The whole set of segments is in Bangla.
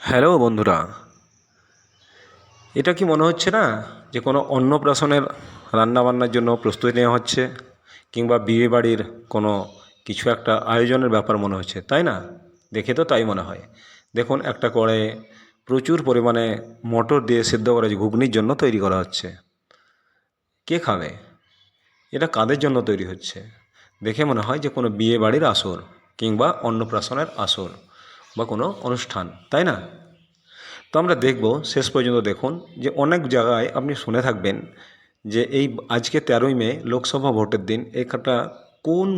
হ্যালো বন্ধুরা, এটা কি মনে হচ্ছে না যে কোনো অন্নপ্রাশনের রান্নাবান্নার জন্য প্রস্তুতি নেওয়া হচ্ছে কিংবা বিয়ে বাড়ির কোনো কিছু একটা আয়োজনের ব্যাপার মনে হচ্ছে, তাই না? দেখে তো তাই মনে হয়। দেখুন, একটা কড়াইয়ে প্রচুর পরিমাণে মটর দিয়ে সিদ্ধ করা ঘুগনির জন্য তৈরি করা হচ্ছে। কে খাবে? এটা কাদের জন্য তৈরি হচ্ছে? দেখে মনে হয় যে কোনো বিয়ে বাড়ির আসর কিংবা অন্নপ্রাশনের আসর। বা কোনো অনুষ্ঠান, তাই না? তো আমরা দেখব, শেষ পর্যন্ত দেখুন যে অনেক জায়গায় আপনি শুনে থাকবেন যে এই আজকে তেরোই মে লোকসভা ভোটের দিন একটা কোন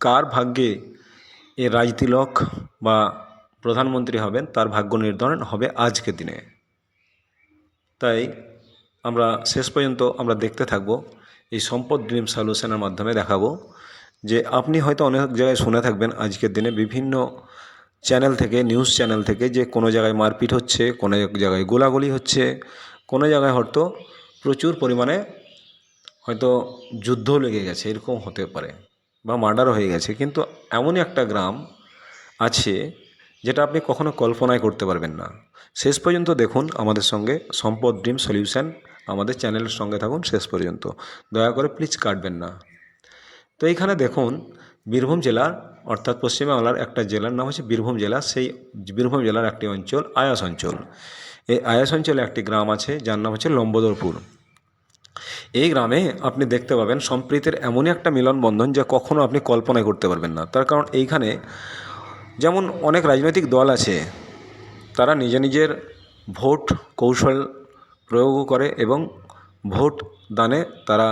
কার ভাগ্যে এ রাজতিলক বা প্রধানমন্ত্রী হবেন, তার ভাগ্য নির্ধারণ হবে আজকের দিনে। তাই আমরা শেষ পর্যন্ত আমরা দেখতে থাকব, এই সম্পদ ড্রিম সলিউশনের মাধ্যমে দেখাবো যে আপনি হয়তো অনেক জায়গায় শুনে থাকবেন আজকের দিনে বিভিন্ন চ্যানেল থেকে নিউজ চ্যানেল থেকে যে কোনো জায়গায় মারপিট হচ্ছে, কোনো জায়গায় গোলাগুলি হচ্ছে, কোনো জায়গায় হয়তো প্রচুর পরিমাণে হয়তো যুদ্ধ লেগে গেছে, এরকম হতে পারে বা মার্ডারও হয়ে গেছে। কিন্তু এমনই একটা গ্রাম আছে যেটা আপনি কখনো কল্পনাই করতে পারবেন না। শেষ পর্যন্ত দেখুন আমাদের সঙ্গে সম্পদ ড্রিম সলিউশন, আমাদের চ্যানেলের সঙ্গে থাকুন শেষ পর্যন্ত। দয়া করে প্লিজ কাটবেন না। তো এইখানে দেখুন বীরভূম জেলার অর্থাৎ পশ্চিমবাংলার একটা জেলার নাম হচ্ছে বীরভূম জেলা, সেই বীরভূম জেলার একটি অঞ্চল আয়াস অঞ্চল। এই আয়াস অঞ্চলে একটি গ্রাম আছে, যার নাম হচ্ছে লম্বোদরপুর। এই গ্রামে আপনি দেখতে পাবেন সম্প্রীতির এমনই একটা মিলনবন্ধন যা কখনো আপনি কল্পনাই করতে পারবেন না। তার কারণ এইখানে যেমন অনেক রাজনৈতিক দল আছে, তারা নিজে নিজের ভোট কৌশল প্রয়োগও করে এবং ভোট দানে তারা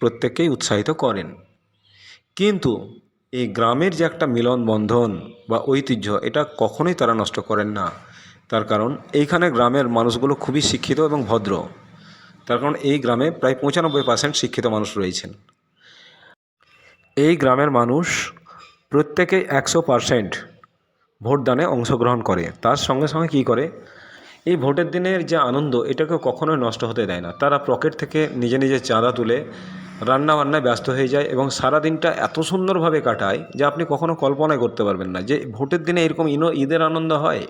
প্রত্যেককেই উৎসাহিত করেন। কিন্তু এই গ্রামের যে একটা মিলন বন্ধন বা ঐতিহ্য, এটা কখনোই তারা নষ্ট করেন না। তার কারণ, এইখানে গ্রামের মানুষগুলো খুবই শিক্ষিত এবং ভদ্র। তার কারণ, এই গ্রামে প্রায় পঁচানব্বই পার্সেন্ট শিক্ষিত মানুষ রয়েছেন। এই গ্রামের মানুষ প্রত্যেকে একশো পার্সেন্ট ভোটদানে অংশগ্রহণ করে। তার সঙ্গে সঙ্গে কী করে? এই ভোটের দিনের যে আনন্দ এটাকে কখনোই নষ্ট হতে দেয় না। তারা পকেট থেকে নিজে নিজে চাঁদা তুলে রান্না বান্নায় ব্যস্ত হয়ে যায় এবং সারা দিনটা এত সুন্দরভাবে কাটায় যে আপনি কখনো কল্পনাই করতে পারবেন না যে ভোটের দিনে এরকম ইনো ঈদের আনন্দ হয়।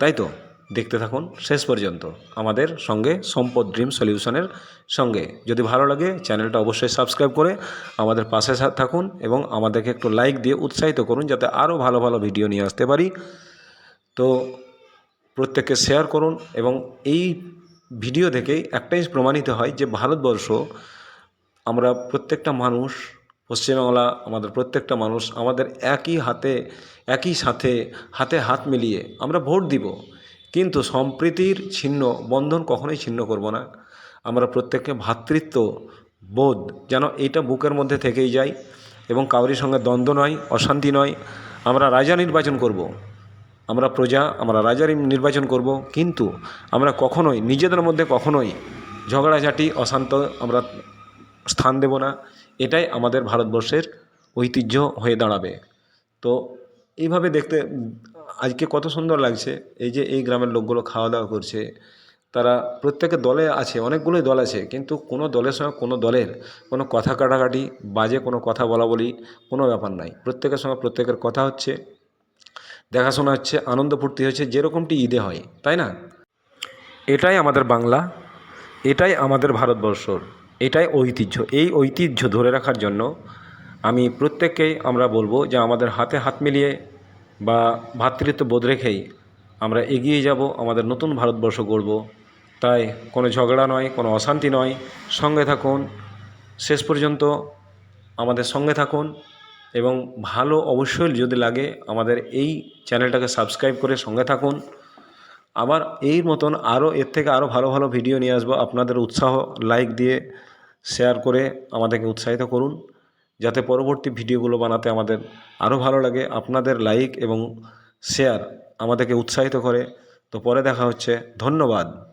তাই তো? দেখতে থাকুন শেষ পর্যন্ত আমাদের সঙ্গে সম্পদ ড্রিম সলিউশনের সঙ্গে। যদি ভালো লাগে চ্যানেলটা অবশ্যই সাবস্ক্রাইব করে আমাদের পাশে থাকুন এবং আমাদেরকে একটু লাইক দিয়ে উৎসাহিত করুন যাতে আরও ভালো ভালো ভিডিও নিয়ে আসতে পারি। তো প্রত্যেককে শেয়ার করুন এবং এই ভিডিও থেকেই একটাই প্রমাণিত হয় যে ভারতবর্ষ আমরা প্রত্যেকটা মানুষ, পশ্চিমবাংলা আমাদের প্রত্যেকটা মানুষ আমাদের একই হাতে, একই সাথে, হাতে হাত মিলিয়ে আমরা ভোট দিব। কিন্তু সম্প্রীতির ছিন্ন, বন্ধন কখনোই ছিন্ন করব না। আমরা প্রত্যেককে ভ্রাতৃত্ব বোধ যেন এটা বুকের মধ্যে থেকেই যায় এবং কাউরির সঙ্গে দ্বন্দ্ব নয়, অশান্তি নয়, আমরা রাজা নির্বাচন করব। আমরা প্রজা, আমরা রাজার নির্বাচন করব। কিন্তু আমরা কখনোই, নিজেদের মধ্যে কখনোই ঝগড়াঝাটি, অশান্ত আমরা স্থান দেব না। এটাই আমাদের ভারতবর্ষের ঐতিহ্য হয়ে দাঁড়াবে। তো এইভাবে দেখতে, আজকে কত সুন্দর লাগছে। এই যে এই গ্রামের লোকগুলো খাওয়া দাওয়া করছে, তারা প্রত্যেকে দলে আছে, অনেকগুলোই দল আছে, কিন্তু কোনো দলের সঙ্গে কোনো দলের কোনো কথা কাটাকাটি, বাজে কোনো কথা বলা বলি কোনো ব্যাপার নাই। প্রত্যেকের সঙ্গে প্রত্যেকের কথা হচ্ছে। দেখাশোনা হচ্ছে, আনন্দ ফুর্তি হচ্ছে, যেরকমটি ঈদে হয়, তাই না? এটাই আমাদের বাংলা, এটাই আমাদের ভারতবর্ষর এটাই ঐতিহ্য। এই ঐতিহ্য ধরে রাখার জন্য আমি প্রত্যেককেই আমরা বলব যে আমাদের হাতে হাত মিলিয়ে বা ভ্রাতৃত্ব বোধ রেখেই আমরা এগিয়ে যাব, আমাদের নতুন ভারতবর্ষ গড়ব। তাই কোনো ঝগড়া নয়, কোনো অশান্তি নয়। সঙ্গে থাকুন। শেষ পর্যন্ত আমাদের সঙ্গে থাকুন। এবং ভালো অবশ্যই যদি লাগে আমাদের এই চ্যানেলটাকে সাবস্ক্রাইব করে সঙ্গে থাকুন। আবার এই মতন আরও এর থেকে আরও ভালো ভালো ভিডিও নিয়ে আসব। আপনাদের উৎসাহ লাইক দিয়ে শেয়ার করে আমাদেরকে উৎসাহিত করুন। যাতে পরবর্তী ভিডিওগুলো বানাতে আমাদের আরও ভালো লাগে। আপনাদের লাইক এবং শেয়ার আমাদেরকে উৎসাহিত করে। তো পরে দেখা হচ্ছে। ধন্যবাদ।